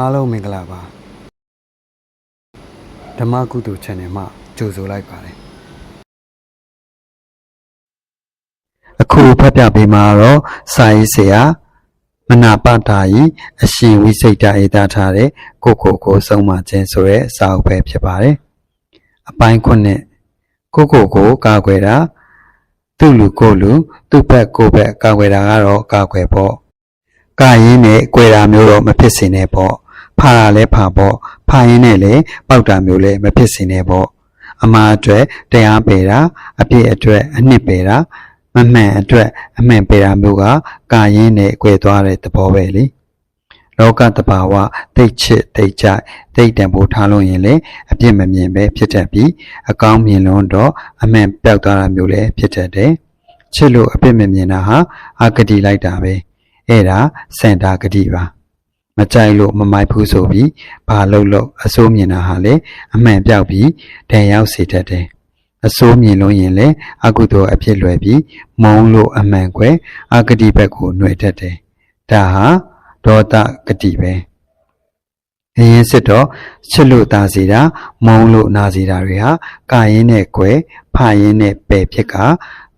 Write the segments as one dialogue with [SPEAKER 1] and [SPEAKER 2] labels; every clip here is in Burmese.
[SPEAKER 1] အားလုံးမင်္ဂလာပါဓမ္မကုသိုလ် channel မှာကြိုဆိုလိုက်ပါတယ်အခုဖတ်ပြပေးမှာတော့စာရေးဆရာမနာပတာဤအရှင်ဝိစိတ်တဧတာထားတဲ့ကိုကိုကိုဆုံးမခြင်းဆိုတဲ့စာအုပ်ပဲဖြစ်ပါတယ်အပိုင်းခုနှစ်ကိုကိုကိုကာကွယ်တာသူ့လူကိုလူသူ့ဘက်ကိုဘက်ကာကွယ်တာကတော့ကာကွယ်ဖို့ကရင်းနဲ့ကြွယ်တာမျိုးတော့မဖြစ်စင်နဲ့ပေါ့ ဖာတာလဲဖာပေါ့ဖာရင်းနဲ့လည်းပောက်တာမျိုးလည်းမဖြစ်စင်နဲ့ပေါ့အမှားအတွက်တရားပေတာအပြစ်အတွက်အနှစ်ပေတာမမှန်အတွက်အမှန်ပေတာမျိုးကကာရင်းနဲ့ကြွယ်သွားတဲ့သဘောပဲလေလောကတဘာဝတိတ်ချစ်တိတ်ကြိုက်တိတ်တန်ဖိုးထားလို့ရင်လေအပြစ်မမြင်ပဲဖြစ်တတ်ပြီးအကောင်းမြင်လို့တော့အမှန်ပျောက်သွားတာမျိုးလည်းဖြစ်တတ်တယ်ချစ်လို့အပြစ်မမြင်တာဟာအာဂတိလိုက်တာပဲအဲ့ဒါစင်တာဂတိပါ မကြိုက်လို့မမိုက်ဘူးဆိုပြီးဘာလို့လို့အစိုးမြင်တာဟာလေအမှန်ပြောက်ပြီးတန်ရောက်စေတတ်တယ်အစိုးမြင်လို့ရင်လေအကုသိုလ်အဖြစ်လွယ်ပြီးမုံလို့အမှန်ကွယ်အဂတိဘက်ကိုနှွေတတ်တယ်ဒါဟာဒေါသဂတိပဲအရင်စစ်တော့ချစ်လို့တာစီတာမုံလို့နာစီတာတွေဟာကာရင်နဲ့ကွယ်ဖာရင်နဲ့ပယ်ဖြစ်က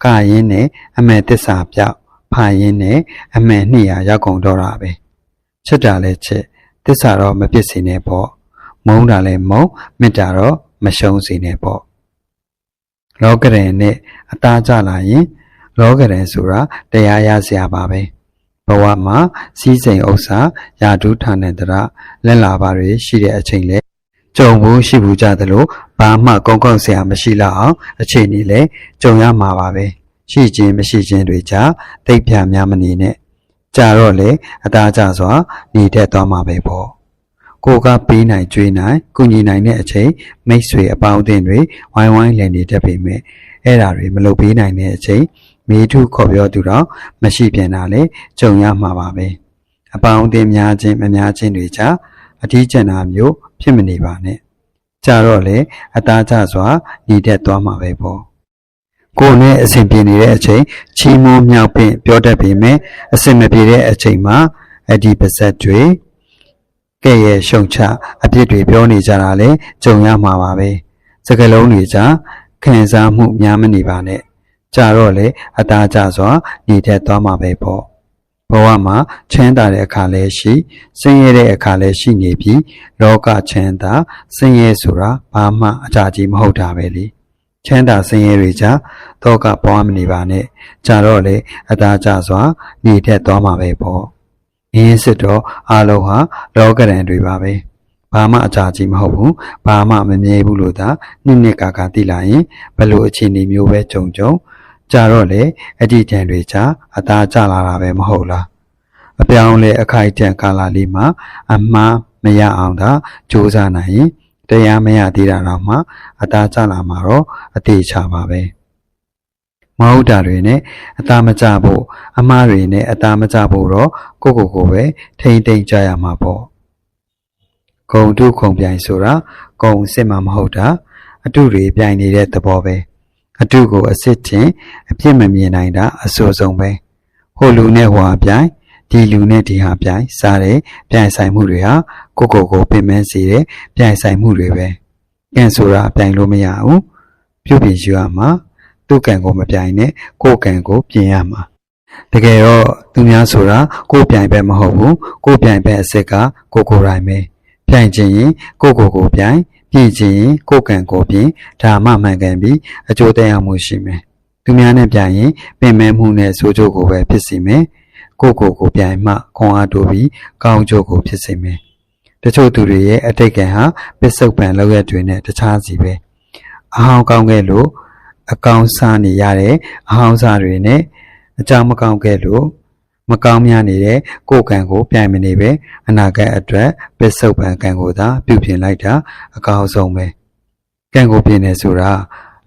[SPEAKER 1] ကာရင်နဲ့အမှန်တစ္ဆာပြောက်ဖာရင်းနဲ့အမှန်နှစ်ရာရောက်ကုန်တော့တာပဲ ချစ်တာလဲချစ်တစ္ဆာတော့မဖြစ်စေနဲ့ပေါ့မုန်းတာလဲမုန်းမေတ္တာတော့မရှုံးစေနဲ့ပေါ့လောကရန်နဲ့အသားကြလာရင်လောကရန်ဆိုတာတရားရစရာပါပဲဘဝမှာစီးစိမ်ဥစ္စာယာတုဌာနန္တရလက်လာပါတွေရှိတဲ့အချိန်လဲကြုံဘူးရှိဘူးကြသလိုဘာမှကောင်းကောင်းဆရာမရှိလောက်အောင်အချိန်นี้လဲကြုံရမှာပါပဲရှိခြင်းမရှိခြင်းတွေကြတိတ်ပြများမနေနဲ့ ကြာတော့လေအသားကျစွာနေတတ်သွားမှာပဲပေါ့ကိုကပေးနိုင်ကြွေးနိုင်ကုညီနိုင်တဲ့အချိန်မိတ်ဆွေအပေါင်းအသင်းတွေဝိုင်းဝိုင်းလည်နေတတ်ပေမဲ့အဲ့ဓာတွေမလုပ်ပေးနိုင်တဲ့အချိန်မေထုခေါ်ပြောသူတော့မရှိပြန်တာလေကြုံရမှာပါပဲအပေါင်းအသင်းများခြင်းမများခြင်းတွေကြအထီးကျန်တာမျိုးဖြစ်မနေပါနဲ့ကြာတော့လေအသားကျစွာနေတတ်သွားမှာပဲပေါ့ ကိုယ်နဲ့အဆင်ပြေနေတဲ့အချိန်ချီးမွမ်းမြောက်ပင့်ပြောတတ်ပေမဲ့အဆင်မပြေတဲ့အချိန်မှာအဒီပါဇက်တွေကဲ့ရဲ့ရှုံချအပြစ်တွေပြောနေကြတာလေကြုံရမှာပါပဲစကလုံးတွေကြခံစားမှုများမနေပါနဲ့ကြာတော့လေအသားကျစွာနေတတ်သွားမှာပဲပေါ့ဘဝမှာချမ်းသာတဲ့အခါလည်းရှိဆင်းရဲတဲ့အခါလည်းရှိနေပြီးလောကချမ်းသာဆင်းရဲဆိုတာဘာမှအကြကြီးမဟုတ်တာပဲလေ ချမ်းသာဆင်းရဲတွေကြတော့ကပွားမနေပါနဲ့ကြာတော့လေအသားကျစွာနေတတ်သွားမှာပဲပေါ့အင်းစစ်တော့အလုံးဟာလောကရန်တွေပါပဲဘာမှအကြကြီးမဟုတ်ဘူးဘာမှမမြဲဘူးလို့သာနှစ်နှစ်ကာကာသိလာရင်ဘယ်လိုအခြေအနေမျိုးပဲကြုံကြုံကြာတော့လေအတိတန်တွေကြအသားကျလာတာပဲမဟုတ်လားအပြောင်းလဲအခိုက်အတန့်ကာလလေးမှာအမှားမရအောင်သာစူးစမ်းနိုင်ရင် တရားမရသေးတာတော့မှအသားကျလာမှာတော့အသေးချပါပဲမဟုတ်တာတွေနဲ့အသားမကျဖို့အမားတွေနဲ့အသားမကျဖို့တော့ကိုကိုကိုပဲထိမ့်သိမ့်ကြရမှာပေါ့ဂုံတုခုံပြိုင်ဆိုတာဂုံစစ်မှမဟုတ်တာအတုတွေပြိုင်နေတဲ့သဘောပဲအတုကိုအစ်စ်တင်အပြစ်မမြင်နိုင်တာအဆိုးဆုံးပဲဟိုလူနဲ့ဟိုဟာပြိုင် ဒီလူနဲ့ဒီဟာပြိုင်စားတဲ့ပြိုင်ဆိုင်မှုတွေဟာကိုကိုကိုပင်ပန်းစေတဲ့ပြိုင်ဆိုင်မှုတွေပဲကံဆိုတာပြိုင်လို့မရဘူးပြုတ်ပြင်ယူရမှာသူ့ကံကိုမပြိုင်နဲ့ကိုယ့်ကံကိုပြင်ရမှာတကယ်တော့သူများဆိုတာကိုယ်ပြိုင်ပဲမဟုတ်ဘူးကိုယ်ပြိုင်ပဲအစ်စ်ကကိုကိုယ်တိုင်ပဲပြိုင်ခြင်းရင်ကိုကိုကိုပြိုင်ပြင်ခြင်းရင်ကိုယ်ကံကိုပြင်ဒါမှမှန်ကန်ပြီးအကျိုးတရားမှုရှိမယ်သူများနဲ့ပြိုင်ရင်ပင်မဲမှုနဲ့ဆိုးကျိုးကိုပဲဖြစ်စီမယ် ကိုကိုကိုပြိုင်မှခွန်အားတိုးပြီးကောင်းကျိုးကိုဖြစ်စေမယ်တချို့သူတွေရဲ့အတိတ်ကံဟာပစ္စုပန်လောက်ရက်တွေနဲ့တခြားစီပဲအဟောင်းကောင်းခဲ့လို့အကောင်းစားနေရတဲ့အဟောင်းစားတွေနဲ့အကြောင်းမကောင်းခဲ့လို့မကောင်းများနေတဲ့ကိုယ်ကံကိုပြိုင်မနေပဲအနာဂတ်အတွက်ပစ္စုပန်ကံကိုသာပြုပြင်လိုက်တာအကောင်းဆုံးပဲကံကိုပြင်နေဆိုတာ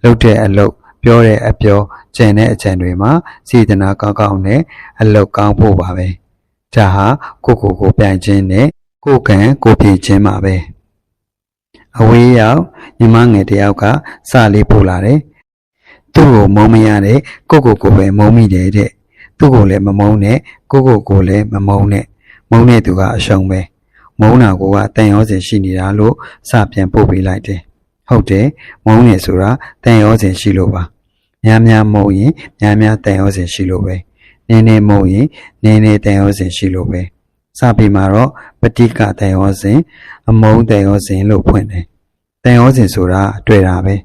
[SPEAKER 1] လှုပ်တဲ့အလုပ် ပြောတဲ့အပြောကြံတဲ့အကြံတွေမှာစေတနာကောင်းကောင်းနဲ့အလုပ်ကောင်းဖို့ပါပဲဒါဟာကိုကိုကိုပြိုင်ခြင်းနဲ့ကိုယ်ကံကိုယ်ပြင်ခြင်းပါပဲအဝေးရောက်ညီမငယ်တယောက်ကစလေးပို့လာတယ်သူ့ကိုမုံမရတဲ့ကိုကိုကိုပဲမုံမိတယ်တဲ့သူ့ကိုလည်းမမုံနဲ့ကိုကိုကိုလည်းမမုံနဲ့မုံတဲ့သူကအရှုံးပဲမုန်းတာကိုကတန်ရောစင်ရှိနေတာလို့စပြန်ပို့ပေးလိုက်တယ်ဟုတ်တယ်မုန်းနေဆိုတာတန်ရောစင်ရှိလို့ပါ များများမုန်းရင်များများတန်ရောစင်ရှိလို့ပဲနင်းနေမုန်းရင်နင်းနေတန်ရောစင်ရှိလို့ပဲစပြီးမှာတော့ပဋိကတန်ရောစင်အမုန်းတန်ရောစင်လို့ဖွင့်တယ်တန်ရောစင်ဆိုတာတွေ့တာပဲ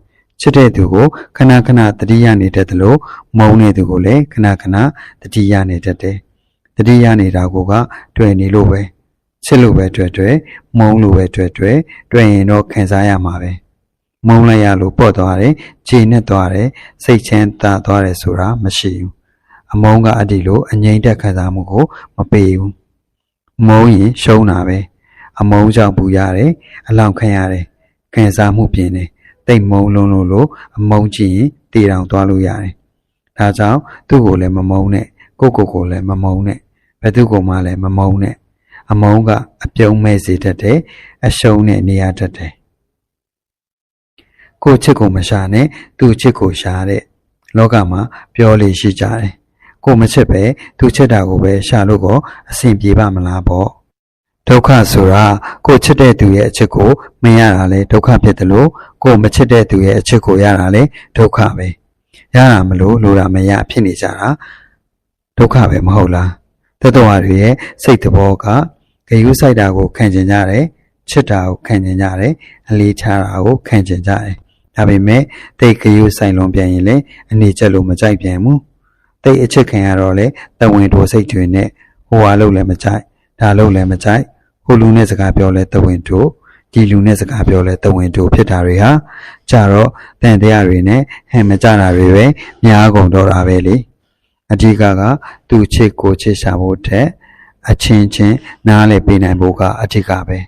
[SPEAKER 1] ချစ်တဲ့သူကိုခဏခဏတတိယနေတတ်တယ်လို့မုန်းတဲ့သူကိုလည်းခဏခဏတတိယနေတတ်တယ်တတိယနေတာကိုကတွေ့နေလို့ပဲချစ်လို့ပဲတွေ့တွေ့မုန်းလို့ပဲတွေ့တွေ့တွေ့ရင်တော့ခံစားရမှာပဲ မုန်းလိုက်ရလို့ပေါ့သွားတယ်ခြေနဲ့သွားတယ်စိတ်ချမ်းသာသွားတယ်ဆိုတာမရှိဘူးအမုန်းကအတ္တိလို့အငြိမ့်တက်ခံစားမှုကိုမပေးဘူးမုန်းရင်ရှုံးတာပဲအမုန်းကြောင့်ပူရတယ်အလောင်းခံရတယ်ခံစားမှုပြင်းတယ်တိတ်မုန်းလုံးလို့လို့အမုန်းကြည့်ရင်တည်တောင်သွားလို့ရတယ်ဒါကြောင့်သူ့ကိုလည်းမမုန်းနဲ့ကိုယ့်ကိုယ်ကိုလည်းမမုန်းနဲ့ဘယ်သူကိုမှလည်းမမုန်းနဲ့အမုန်းကအပြုံးမဲ့စေတတ်တယ်အရှုံးနဲ့နေရတတ်တယ် ကိုယ့်ချစ်ကိုမရှာနဲ့သူ့ချစ်ကိုရှာတဲ့လောကမှာပြောလေရှိကြတယ်ကိုမချစ်ပဲသူချစ်တာကိုပဲရှာလို့ကောအဆင်ပြေပါမလားပေါ့ဒုက္ခဆိုတာကိုချစ်တဲ့သူရဲ့အချစ်ကိုမရတာလဲဒုက္ခဖြစ်တယ်လို့ကိုမချစ်တဲ့သူရဲ့အချစ်ကိုရတာလဲဒုက္ခပဲရတာမလို့လိုတာမရဖြစ်နေကြတာဒုက္ခပဲမဟုတ်လားတတဝါတွေရဲ့စိတ်သဘောကဂယုစိုက်တာကိုခံကျင်ကြတယ်ချစ်တာကိုခံကျင်ကြတယ်အလေးထားတာကိုခံကျင်ကြတယ် ဒါပေမဲ့တိတ်ဂယုဆိုင်လုံးပြန်ရင်လည်းအနေချက်လို့မကြိုက်ပြန်ဘူးတိတ်အချစ်ခံရတော့လေတဝင်တိုစိတ်တွေနဲ့ဟိုဟာလို့လည်းမကြိုက်ဒါလို့လည်းမကြိုက်ဟိုလူနဲ့စကားပြောလဲတဝင်တိုဒီလူနဲ့စကားပြောလဲတဝင်တိုဖြစ်တာတွေဟာကြတော့တန်တရားတွေနဲ့ဟန်မကြတာတွေပဲများကုန်တော့တာပဲလေအဓိကကသူ့ချစ်ကိုချစ်ရှာဖို့ထက်အချင်းချင်းနားလည်ပေးနိုင်ဖို့ကအဓိကပဲ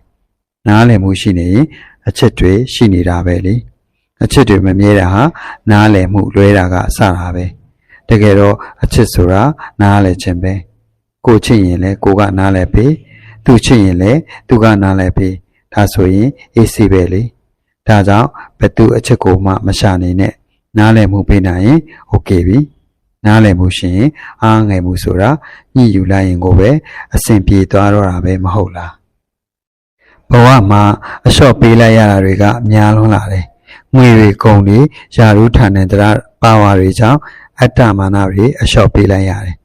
[SPEAKER 1] နားလည်မှုရှိနေရင်အချစ်တွေရှိနေတာပဲလေ အချစ်တွေမမြဲတာဟာနားလည်မှုလွဲတာကအစတာပဲတကယ်တော့အချစ်ဆိုတာနားလည်ခြင်းပဲကိုချစ်ရင်လည်းကိုကနားလည်ပေးသူချစ်ရင်လည်းသူကနားလည်ပေးဒါဆိုရင်အေးစီပဲလေဒါကြောင့်ဘသူအချစ်ကိုမှမရှာနေနဲ့နားလည်မှုပေးနိုင်ရင်โอเคပြီနားလည်မှုရှိရင်အားငယ်မှုဆိုတာညှိယူလိုက်ရင်ကိုပဲအဆင်ပြေသွားတော့တာပဲမဟုတ်လားဘဝမှာအလျှော့ပေးလိုက်ရတာတွေကများလွန်းလာတယ် ငွေတွေကုန်တွေယာရုဌာနတရပါဝါတွေကြောင့်အတ္တမာနတွေအလျှော့ပေးလိုက်ရတယ်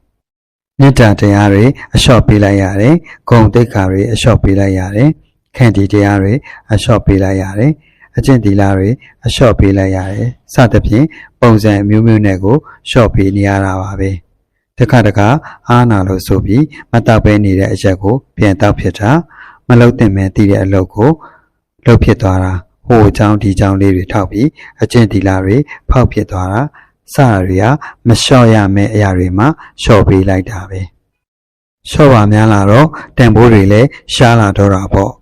[SPEAKER 1] မေတ္တာတရားတွေအလျှော့ပေးလိုက်ရတယ်ဂုဏ်သိက္ခာတွေအလျှော့ပေးလိုက်ရတယ်ခန္တီတရားတွေအလျှော့ပေးလိုက်ရတယ်အကျင့်တီလာတွေအလျှော့ပေးလိုက်ရတယ်စသဖြင့်ပုံစံအမျိုးမျိုးနဲ့ကိုလျှော့ပေးနေရတာပါပဲတခါတခါအားနာလို့ဆိုပြီးမတောက်ပဲနေတဲ့အချက်ကိုပြန်တောက်ဖြစ်တာမလုတ်တင်မဲ့တည်တဲ့အလုပ်ကိုလှုပ်ဖြစ်သွားတာ ဟိုအကြောင်းဒီအကြောင်းလေးတွေထောက်ပြီးအကျင့်တီလာတွေဖောက်ဖြစ်သွားတာစရတွေကမလျှော့ရမယ့်အရာတွေမှာလျှော့ပေးလိုက်တာပဲလျှော့ပါများလာတော့တန်ဖိုးတွေလည်းရှားလာတော့တာပေါ့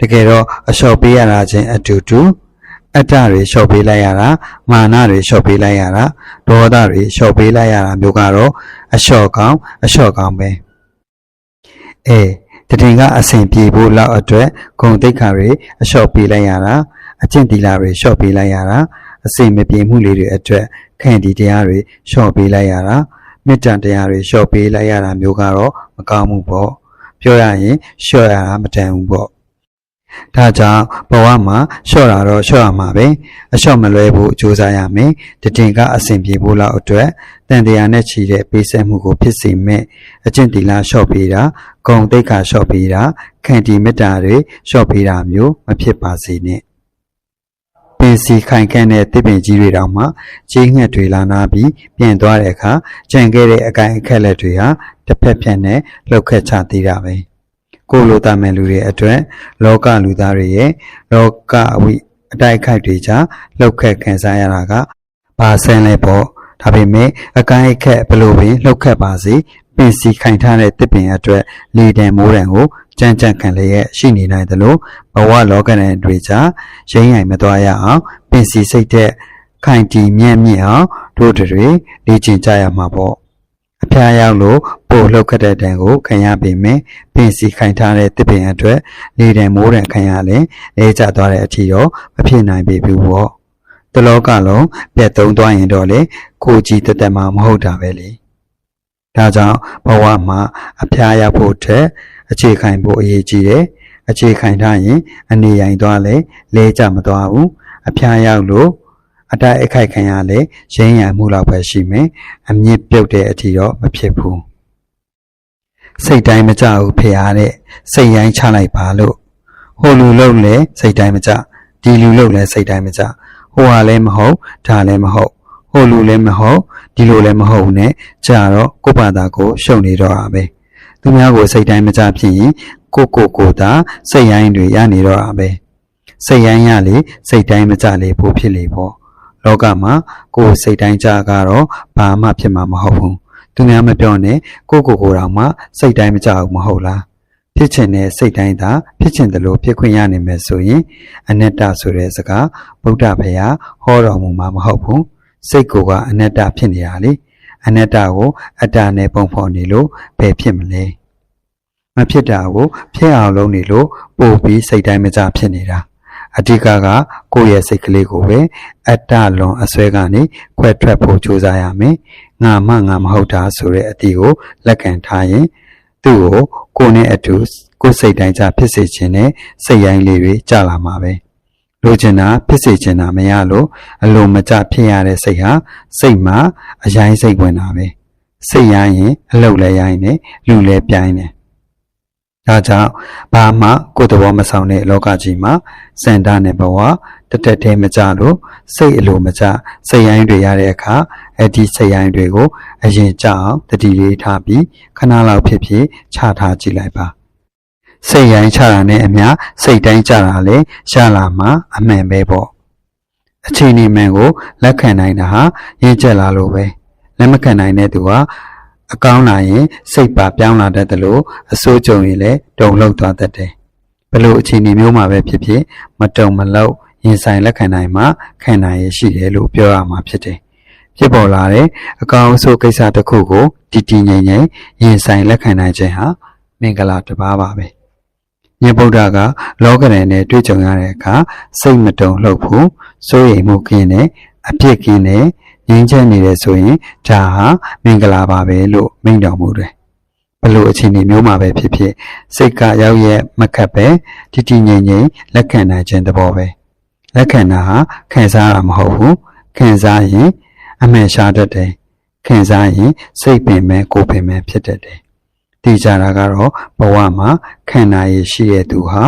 [SPEAKER 1] တကယ်တော့အလျှော့ပေးရတာချင်းအတူတူအတ္တတွေလျှော့ပေးလိုက်ရတာမာနတွေလျှော့ပေးလိုက်ရတာဒေါသတွေလျှော့ပေးလိုက်ရတာမျိုးကတော့အလျှော့ကောင်းအလျှော့ကောင်းပဲအဲတတင်ကအဆင်ပြေဖို့လောက်အတွက်ဂုံတိတ်ခါတွေအလျှော့ပေးလိုက်ရတာ အကျင့်တီလာတွေလျှော့ပေးလိုက်ရတာအစိမ်မပြေမှုလေးတွေအတွက်ခံဒီတရားတွေလျှော့ပေးလိုက်ရတာမေတ္တာတရားတွေလျှော့ပေးလိုက်ရတာမျိုးကတော့မကောင်းဘူးပေါ့ပြောရရင်လျှော့ရတာမတန်ဘူးပေါ့ဒါကြောင့်ဘဝမှာလျှော့တာတော့လျှော့ရမှာပဲအလျှော့မလွဲဖို့ကြိုးစားရမယ်တတင်ကအဆင်ပြေဖို့လောက်အတွက်တန်တရားနဲ့ချီတဲ့ပေးဆက်မှုကိုဖြစ်စေမဲ့အကျင့်တီလာလျှော့ပေးတာဂုံတိတ်ခါလျှော့ပေးတာခံတီမေတ္တာတွေလျှော့ပေးတာမျိုးမဖြစ်ပါစေနဲ့ ပင်စီခိုင်ခန့်တဲ့တစ်ပင်ကြီးတွေတောင်မှကြီးငှက်တွေလာနာပြီးပြင်သွားတဲ့အခါကြံခဲ့တဲ့အကိုင်အခက်လက်တွေဟာတစ်ဖက်ဖြန့်နဲ့လှုပ်ခတ်ချသေးတာပဲကိုလိုတာမဲ့လူတွေအတွက်လောကလူသားတွေရဲ့လောကအဝိအတိုက်ခိုက်တွေကြားလှုပ်ခတ်ခံစားရတာကဘာဆန်းလဲပေါ့ဒါပေမဲ့အကိုင်အခက်ဘလို့ပင်လှုပ်ခတ်ပါစေ ပင်စီခိုင်ထားတဲ့တစ်ပင်အတွက်လေတံမိုးတံကိုကြမ်းကြမ်းခံလျက်ရှိနေနိုင်သလိုဘဝလောကနဲ့တွေကြားရိမ့်ရိုင်မသွားရအောင်ပင်စီစိတ်တဲ့ခိုင်တီမြင့်မြင့်အောင်တို့တွေလေ့ကျင့်ကြရမှာပေါ့အဖျားရောက်လို့ပို့လှုပ်ခတ်တဲ့တံကိုခံရပေမဲ့ပင်စီခိုင်ထားတဲ့တစ်ပင်အတွက်လေတံမိုးတံခံရလဲလဲကျသွားတဲ့အထီတော့မဖြစ်နိုင်ပြီဘူးပေါ့တလောကလုံးပြတ်သုံးသွားရင်တော့လေကိုကြည်တက်တက်မှမဟုတ်တာပဲလေ ဒါကြောင့်ဘဝမှာအဖျားရဖို့ထက်အခြေခံဖို့အရေးကြီးတယ်အခြေခံထားရင် အနေရိုင်သွားလဲလဲကြမသွားဘူးအဖျားရောက်လို့အတိုက်အခိုက်ခံရလဲရင်းရံမှုလောက်ပဲရှိမယ်အမြင့်ပြုတ်တဲ့အထိတော့မဖြစ်ဘူးစိတ်တိုင်းမကြဘူးဖေရတဲ့စိတ်ရိုင်းချလိုက်ပါလို့ဟိုလူလုံးလဲစိတ်တိုင်းမကြဒီလူလုံးလဲစိတ်တိုင်းမကြဟိုဟာလည်းမဟုတ်ဒါလည်းမဟုတ်ဟိုလူလည်းမဟုတ် ဒီလိုလည်းမဟုတ်ဘူးနဲ့ကြာတော့ကိုယ့်ဘာသာကိုရှုံနေတော့တာပဲသူများကိုစိတ်တိုင်းမကြဖြစ်ရင်ကိုယ့်ကိုယ်ကိုယ်သာစိတ်ရိုင်းတွေရနေတော့တာပဲစိတ်ရိုင်းရလေစိတ်တိုင်းမကြလေဖို့ဖြစ်လေပေါ့လောကမှာကိုယ်စိတ်တိုင်းကြကတော့ဘာမှဖြစ်မှာမဟုတ်ဘူးသူများမပြောနဲ့ကိုယ့်ကိုယ်ကိုယ်တော်မှစိတ်တိုင်းမကြဘူးမဟုတ်လားဖြစ်ချင်တဲ့စိတ်တိုင်းသာဖြစ်ချင်တယ်လို့ဖြစ်ခွင့်ရနိုင်မယ်ဆိုရင်အနတ္တဆိုတဲ့စကားဗုဒ္ဓဘုရားဟောတော်မူမှာမဟုတ်ဘူး စိတ်ကိုယ်ကအနတ္တဖြစ်နေတာလေအနတ္တကိုအတ္တနဲ့ပုံဖော်နေလို့ဘယ်ဖြစ်မလဲမဖြစ်တာကိုဖြစ်အောင်လုပ်နေလို့ပို့ပြီးစိတ်တိုင်းမကြဖြစ်နေတာအဓိကကကိုယ့်ရဲ့စိတ်ကလေးကိုပဲအတ္တလွန်အစွဲကနေခွဲထွက်ဖို့ကြိုးစားရမယ်ငါမှငါမဟုတ်တာဆိုတဲ့အတီကိုလက်ခံထားရင်သူ့ကိုကိုယ်နဲ့အတူကိုယ်စိတ်တိုင်းကြဖြစ်စေခြင်းနဲ့စိတ်ရိုင်းလေးတွေကြလာမှာပဲ လိုချင်တာဖြစ်စေချင်တာမရလို့အလိုမကျဖြစ်ရတဲ့စိတ်ဟာစိတ်မှာအရင်စိတ်ဝင်တာပဲစိတ်ရိုင်းရင်အလုတ်လည်းရိုင်းတယ်လူလည်းပြိုင်းတယ်ဒါကြောင့်ဘာမှကိုယ်သဘောမဆောင်တဲ့လောကကြီးမှာစန္ဒနဲ့ဘဝတတက်တဲမကြလို့စိတ်အလိုမကျစိတ်ရိုင်းတွေရတဲ့အခါအဲ့ဒီစိတ်ရိုင်းတွေကိုအရင်ကြအောင်တတိလေးထားပြီးခဏလောက်ဖြစ်ဖြစ်ချထားကြည့်လိုက်ပါ စိတ်ရိုင်းချတာနဲ့အမျှစိတ်တိုင်းကြတာလေရှာလာမှာအမှန်ပဲပေါ့အချိန်နေမှန်ကိုလက်ခံနိုင်တာဟာရင့်ကျက်လာလို့ပဲလက်မခံနိုင်တဲ့သူကအကောင်းလာရင်စိတ်ပါပြောင်းလာတတ်တယ်လို့အစိုးကြုံရင်လည်းတုံလောက်သွားတတ်တယ်ဘလို့အခြေအနေမျိုးမှာပဲဖြစ်ဖြစ်မတုံမလောက်ရင်ဆိုင်လက်ခံနိုင်မှခံနိုင်ရရှိတယ်လို့ပြောရမှာဖြစ်တယ်ဖြစ်ပေါ်လာတဲ့အကောင်အဆိုးကိစ္စတစ်ခုကိုတည်တည်ငြိမ်ငြိမ်ရင်ဆိုင်လက်ခံနိုင်ခြင်းဟာမင်္ဂလာတစ်ပါးပါပဲ ညဗုဒ္ဓကလောကရန်နဲ့တွေ့ကြုံရတဲ့အခါစိတ်မတုံလှုပ်ဘူးစိုးရိမ်မှုကင်းတယ်အပြစ်ကင်းတယ်ငြိမ်းချမ်းနေတယ်ဆိုရင်ဒါဟာမင်္ဂလာပါပဲလို့မိန့်တော်မူတယ်ဘလို့အခြေအနေမျိုးမှာပဲဖြစ်ဖြစ်စိတ်ကရောက်ရဲ့မခတ်ပဲတည်တည်ငြိမ်ငြိမ်လက်ခံနိုင်ခြင်းသဘောပဲလက်ခံတာဟာခံစားရမှာမဟုတ်ဘူးခံစားရင်အမှန်ရှားတတ်တယ်ခံစားရင်စိတ်ပင်မဲ့ကိုယ်ပင်မဲ့ဖြစ်တတ်တယ် တည်ကြတာကတော့ဘဝမှာခံနိုင်ရရှိတဲ့သူဟာ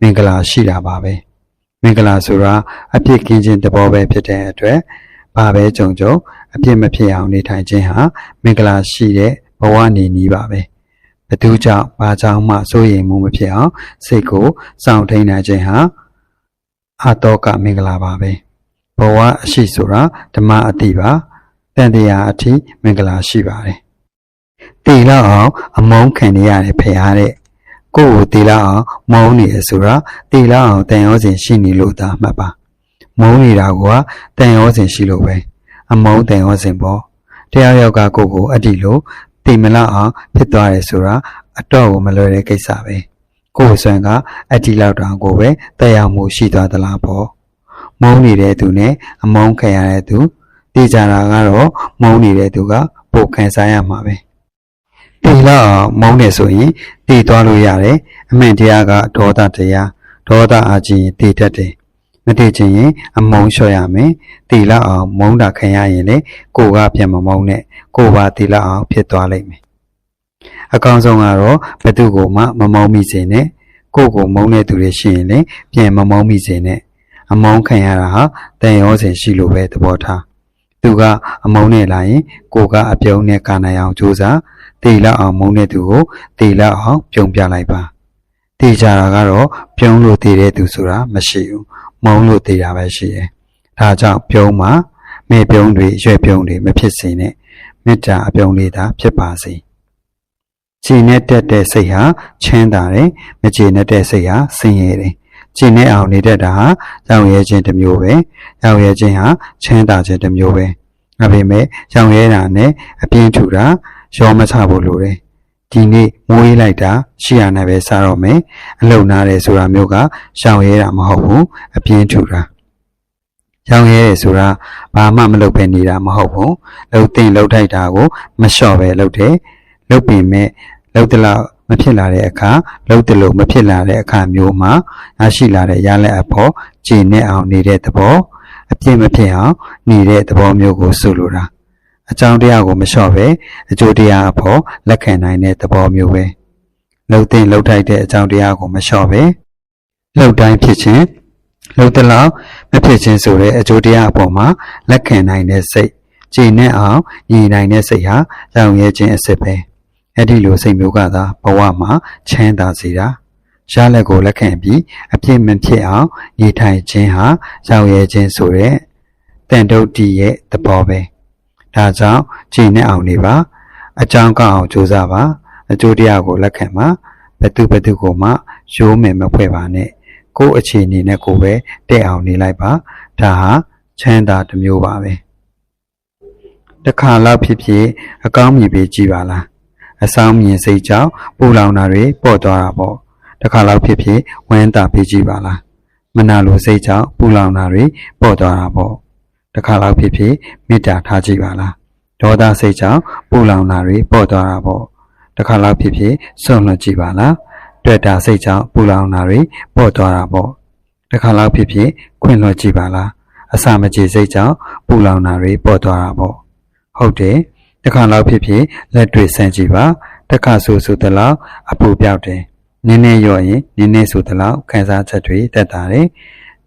[SPEAKER 1] မင်္ဂလာရှိတာပါပဲမင်္ဂလာဆိုတာအပြစ်ကင်းခြင်းသဘောပဲဖြစ်တဲ့အတွက်ဘာပဲကြုံကြုံအပြစ်မဖြစ်အောင်နေထိုင်ခြင်းဟာမင်္ဂလာရှိတဲ့ဘဝနေနည်းပါပဲဘသူကြောင့်ဘာကြောင့်မှစိုးရိမ်မှုမဖြစ်အောင်စိတ်ကိုစောင့်ထိန်နိုင်ခြင်းဟာအတောကမင်္ဂလာပါပဲဘဝအရှိဆိုတာဓမ္မအတိပါတန်တရားအထိမင်္ဂလာရှိပါတယ် တည်လောက်အောင်အမုန်းခံရတဲ့ဖရာတဲ့ကိုယ့်ကိုတည်လောက်အောင်မုန်းနေရဆိုတာတည်လောက်အောင်တန်ရောစဉ်ရှိနေလို့သာမှတ်ပါမုန်းနေတာကတန်ရောစဉ်ရှိလို့ပဲအမုန်းတန်ရောစဉ်ပေါ့တရားရောက်ကကိုယ့်ကိုအတ္တိလို့တည်မလောက်အောင်ဖြစ်သွားတယ်ဆိုတာအတော့ကိုမလွယ်တဲ့ကိစ္စပဲကိုယ်ဆွမ်းကအတ္တိလောက်တောင်ကိုပဲတက်ရောက်မှုရှိသွားသလားပေါ့မုန်းနေတဲ့သူနဲ့အမုန်းခံရတဲ့သူတည်ကြတာကတော့မုန်းနေတဲ့သူကပိုခံစားရမှာပဲ တည်လောက်အောင်မုန်းနေဆိုရင်တည်သွားလို့ရတယ်အမှန်တရားကဒေါသတရားဒေါသအချင်းတည်တတ်တယ်မတည်ချင်ရင်အမုန်းလျှော့ရမယ်တည်လောက်အောင်မုန်းတာခံရရင်လေကိုကပြန်မမုန်းနဲ့ကိုပါတည်လောက်အောင်ဖြစ်သွားလိမ့်မယ်အကောင်းဆုံးကတော့ဘသူကိုမှမမုန်းမိစေနဲ့ကိုကိုမုန်းတဲ့သူတွေရှိရင်လေပြန်မမုန်းမိစေနဲ့အမုန်းခံရတာဟာတန်ရောစင်ရှိလို့ပဲသဘောထားသူကအမုန်းနဲ့လာရင်ကိုကအပြုံးနဲ့ကာနိုင်အောင်ကြိုးစား တေလောက်အောင်မုန်းတဲ့သူကိုတေလောက်အောင်ပြုံးပြလိုက်ပါတေချာတာကတော့ပြုံးလို့တေတဲ့သူဆိုတာမရှိဘူးမုန်းလို့တေတာပဲရှိတယ်ဒါကြောင့်ပြုံးမှာမေပြုံးတွေရွက်ပြုံးတွေမဖြစ်စေနဲ့မေတ္တာအပြုံးလေးသာဖြစ်ပါစေခြေနဲ့တက်တဲ့စိတ်ဟာချမ်းသာတယ်မခြေနဲ့တဲ့စိတ်ဟာဆင်းရဲတယ်ခြေနဲ့အောင်နေတတ်တာဟာရောင်ရဲခြင်းတစ်မျိုးပဲရောင်ရဲခြင်းဟာချမ်းသာခြင်းတစ်မျိုးပဲဒါပေမဲ့ရောင်ရဲတာနဲ့အပြင်းထူတာ ရောမချဖို့လိုတယ်ဒီနေ့မွေးလိုက်တာရှိရနိုင်ပဲစားတော့မယ်အလုံနာတယ်ဆိုတာမျိုးကရှောင်ရဲတာမဟုတ်ဘူးအပြင်းထူတာရောင်ရဲတယ်ဆိုတာဘာမှမလုပ်ပဲနေတာမဟုတ်ဘူးလှုပ်တင်လှုပ်ထိုက်တာကိုမလျှော့ပဲလှုပ်တယ်လှုပ်ပင်မဲ့လှုပ်တလောက်မဖြစ်လာတဲ့အခါလှုပ်တယ်လို့မဖြစ်လာတဲ့အခါမျိုးမှာရရှိလာတဲ့ရလက်အဖို့ကြည်နဲ့အောင်နေတဲ့သဘောအပြည့်မဖြစ်အောင်နေတဲ့သဘောမျိုးကိုဆိုလိုတာ အကြောင်းတရားကိုမလျှော့ပဲအကျိုးတရားအဖို့လက်ခံနိုင်တဲ့သဘောမျိုးပဲလှုပ်တဲ့လှုပ်ထိုက်တဲ့အကြောင်းတရားကိုမလျှော့ပဲလှုပ်တိုင်းဖြစ်ခြင်းလှုပ်တဲ့လောက်မဖြစ်ခြင်းဆိုတဲ့အကျိုးတရားအပေါ်မှာလက်ခံနိုင်တဲ့စိတ်ကြည်နဲ့အောင်ညီနိုင်တဲ့စိတ်ဟာရောင်ရဲခြင်းအစစ်ပဲအဲ့ဒီလိုစိတ်မျိုးကသာဘဝမှာချမ်းသာစေတာရလက်ကိုလက်ခံပြီးအပြည့်မဖြစ်အောင်နေထိုင်ခြင်းဟာရောက်ရဲခြင်းဆိုတဲ့တန်တုတ်တီရဲ့သဘောပဲ ဒါကြောင့်ကြည်နဲ့အောင်နေပါ အကြောင်းကောင်းအောင်ကြိုးစားပါအကျိုးတရားကိုလက်ခံပါဘသူဘသူကိုမှရိုးမယ်မဖွဲ့ပါနဲ့ကိုယ့်အခြေအနေနဲ့ကိုယ်ပဲတဲ့အောင်နေလိုက်ပါဒါဟာချမ်းသာတစ်မျိုးပါပဲတစ်ခါလောက်ဖြစ်ဖြစ်အကောင်းမြင်ပြီးကြည်ပါလားအဆောင်မြင်စိတ်ကြောင့်ပူလောင်တာတွေပေါ့သွားတာပေါ့တစ်ခါလောက်ဖြစ်ဖြစ်ဝမ်းသာပေးကြည့်ပါလားမနာလိုစိတ်ကြောင့်ပူလောင်တာတွေပေါ့သွားတာပေါ့ တစ်ခါလောက်ဖြစ်ဖြစ်မေတ္တာထားကြည့်ပါလားဒေါသစိတ်ကြောင့်ပူလောင်တာတွေပေါ့သွားတာပေါ့တစ်ခါလောက်ဖြစ်ဖြစ်စွန့်လွတ်ကြည့်ပါလားတွေ့တာစိတ်ကြောင့်ပူလောင်တာတွေပေါ့သွားတာပေါ့တစ်ခါလောက်ဖြစ်ဖြစ်ခွင့်လွှတ်ကြည့်ပါလားအစာမကြေစိတ်ကြောင့်ပူလောင်တာတွေပေါ့သွားတာပေါ့ဟုတ်တယ်တစ်ခါလောက်ဖြစ်ဖြစ်လက်တွေဆန့်ကြည့်ပါတစ်ခါဆိုဆိုတလောက်အပူပြောက်တယ်နည်းနည်းရော့ရင်နည်းနည်းဆိုတလောက်ခံစားချက်တွေတက်တာတယ်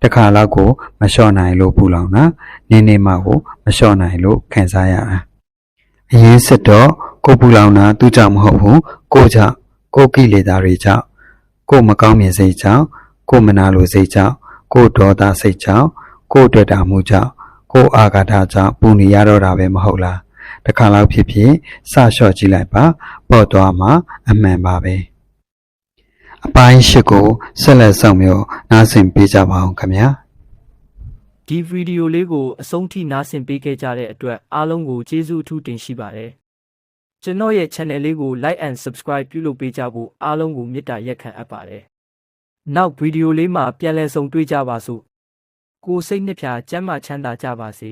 [SPEAKER 1] တစ်ခါလောက်ကိုမလျှော့နိုင်လို့ပူလောင်တာနည်းနည်းမှကိုမလျှော့နိုင်လို့ခံစားရတာအရင်စစ်တော့ကိုပူလောင်တာသူကြောင့်မဟုတ်ဘူးကိုကြောင့်ကိုကိလေသာတွေကြောင့်ကိုမကောင်းမြင်စိတ်ကြောင့်ကိုမနာလိုစိတ်ကြောင့်ကိုဒေါသစိတ်ကြောင့်ကိုတွေ့တာမှုကြောင့်ကိုအာဃာတကြောင့်ပူနေရတော့တာပဲမဟုတ်လားတစ်ခါလောက်ဖြစ်ဖြစ်စလျှော့ကြည့်လိုက်ပါပေါ့သွားမှာအမှန်ပါပဲ အပိုင်းရှိကိုဆက်လက်ဆောင်မျိုးနားဆင်ပေးကြပါအောင်ခင်ဗျာ
[SPEAKER 2] ဒီဗီဒီယိုလေးကိုအဆုံးထိနားဆင်ပေးခဲ့ကြတဲ့အတွက်အားလုံးကိုကျေးဇူးအထူးတင်ရှိပါတယ်ကျွန်တော်ရဲ့ channel လေးကို like and subscribe ပြုလုပ်ပေးကြဖို့အားလုံးကိုမေတ္တာရက်ခံအပ်ပါတယ်နောက်ဗီဒီယိုလေးမှာပြန်လည်ဆုံတွေ့ကြပါစို့ကိုယ်စိတ်နှစ်ဖြာကျမ်းမာချမ်းသာကြပါစေ